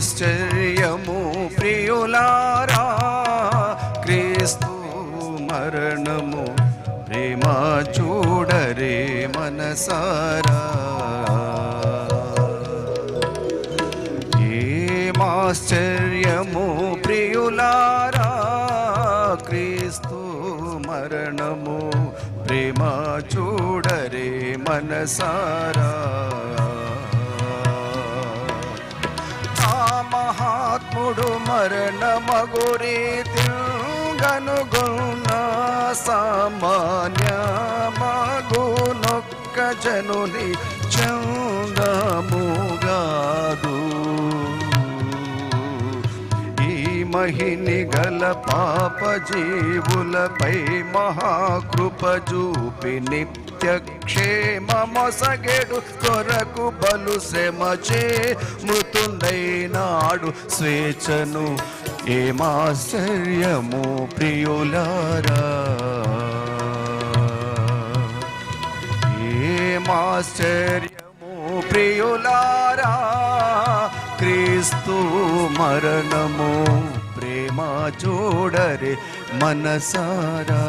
ఆశ్చర్యము ప్రియులారా క్రీస్తు మరణము ప్రేమ చూడరే మనసారా. ఏమాశ్చర్యము ప్రియులారా క్రీస్తు మరణము ప్రేమ చూడరే మనసారా. మహాత్ముడు మరణమగురి తింగనుగున్న సామాన్య మగునొక్క జనుని చందముగాదు ఈ మహిని గల పాప జీవులపై మహాకృప చూపి నిత్య క్షేమమొసగెడు కొరకు బలు శ్రమచే మృతుండైనాడు స్వేచ్ఛను. ఏమాశ్చర్యము ప్రియులారా? ఏమాశ్చర్యము ప్రియులారా? క్రీస్తు మరణము ప్రేమ చూడరే మనసారా?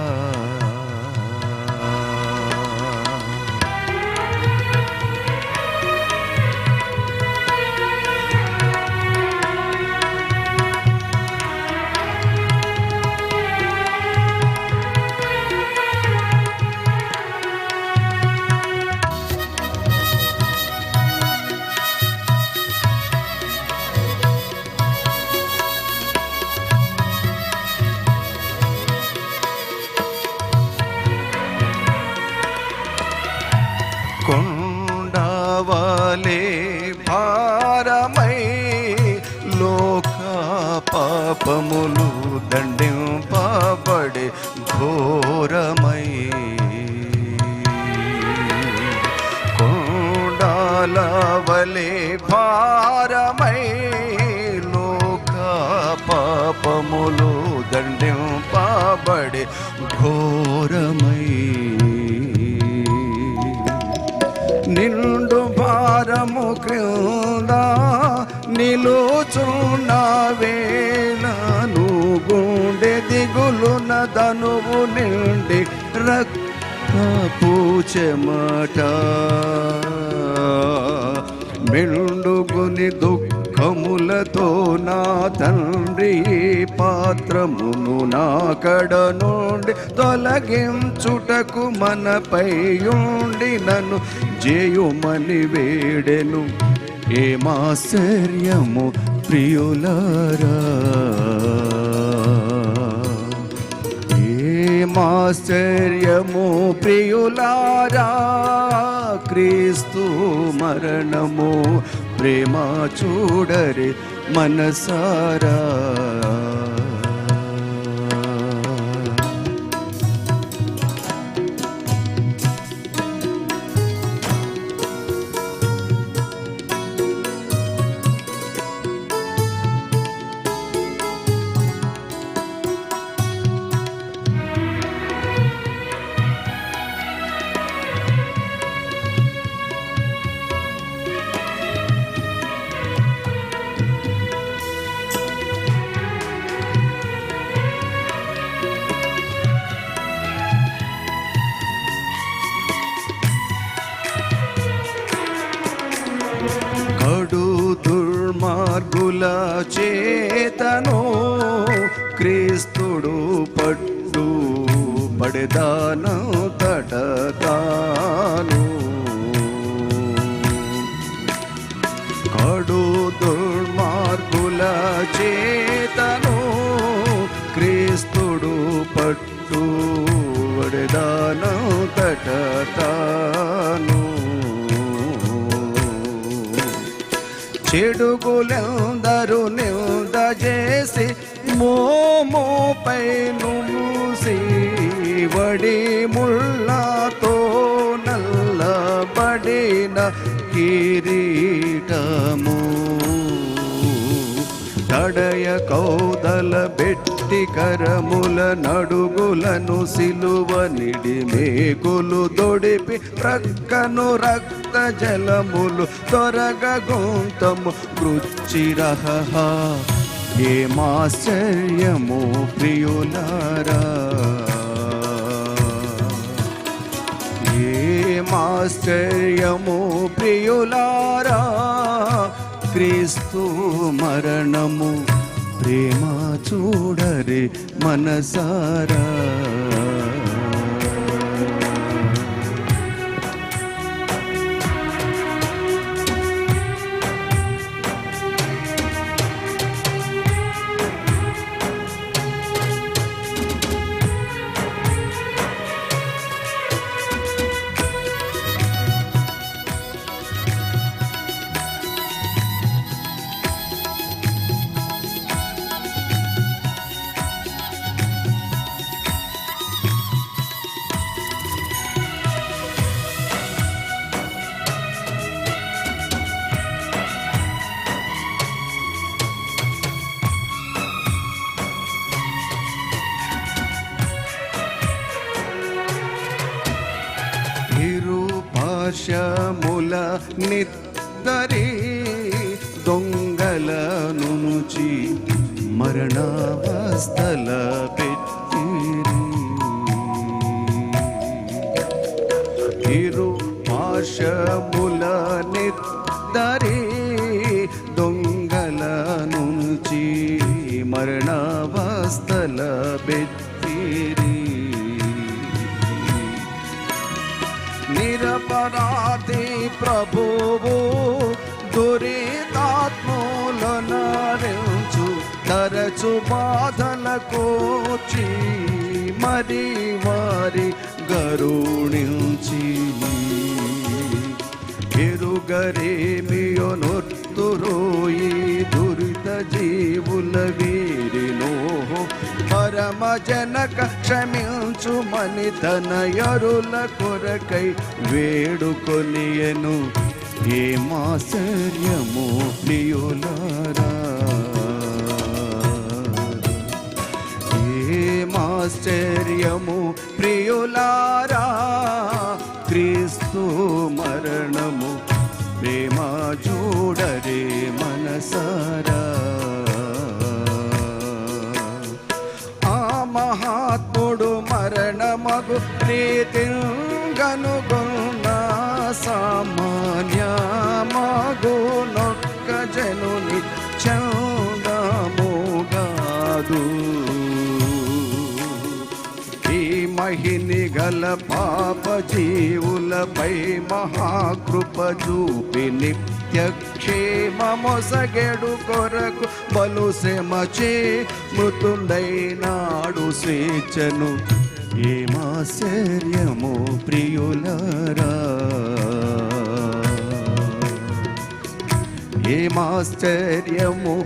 పాపములు దండింపబడే ఘోరమై కొండాలవలే భారమై లోక పాపములు దండింపబడే ఘోరమై. నిండు భారము క్రింద నిలుచున్నావే. తనువు ధనువు నిండి రక్తపు చెమట మెండుగుని దుఃఖములతో నా తండ్రి పాత్రమును నా కడ నుండి తొలగించుటకు మనపై ఉండి నన్ను జేయుమని వేడెను. ఏమాశ్చర్యము ప్రియులారా. పరమాశ్చర్యము ప్రియులారా క్రీస్తు మరణము ప్రేమ చూడరే మనసారా. క్రీస్తుడు పట్టు పడదాను తటతాను కడు దుర్మార్గుల చేతను క్రీస్తుడు పట్టు పడదాను తటతాను చెడుగులందరూ నింద చేసి మోమోపై మూసి వడి ముళ్ళతో నల్లబడిన కిరీటము. తడయ కౌదల బెట్ట కరముల నడుగులను సిలువ నిడి మేకులు దొడిపి ప్రక్కను రక్త జలములు త్వరగ గొంతము గృచ్చిరహ ఏమాశ్చర్యము ప్రియులారా. ఏమాశ్చర్యము ప్రియులారా. క్రీస్తు మరణము ప్రేమ చూడరే మనసారా. పాశముల నిద్దరి దొంగల నుంచి మరణావస్థల పెట్టిరి. ఇరు పాశముల నిద్దరి దొంగల నుంచి మరణావస్థల పెట్టి నిరపరాధి ప్రభువు దురితాత్ములనరించు తరచు బాధలకోచి మరి వారి గరుణించి. ఎరుగరేమియో నొత్తురోయి దురిత జీవుల వీరినో పరమ జనక క్షమించు మని తనయరుల కొరకై వేడుకొనియను. ఏమాశ్చర్యము ప్రియులారా ఏమాశ్చర్యము ప్రియులారా? క్రీస్తు మరణము ప్రేమ చూడరే మనసారా? మరణమగు సామాన్య మగు జనుని చందముగాదు. ఈ మహిని గల పాప జీవులపై మహాకృప చూపి నిత్య క్షేమమొసగెడు కొరకు బలు శ్రమచే మృతుండైనాడు స్వేచ్ఛను ఏమాశ్చర్యము ప్రియులరా. ఏమాశ్చర్యము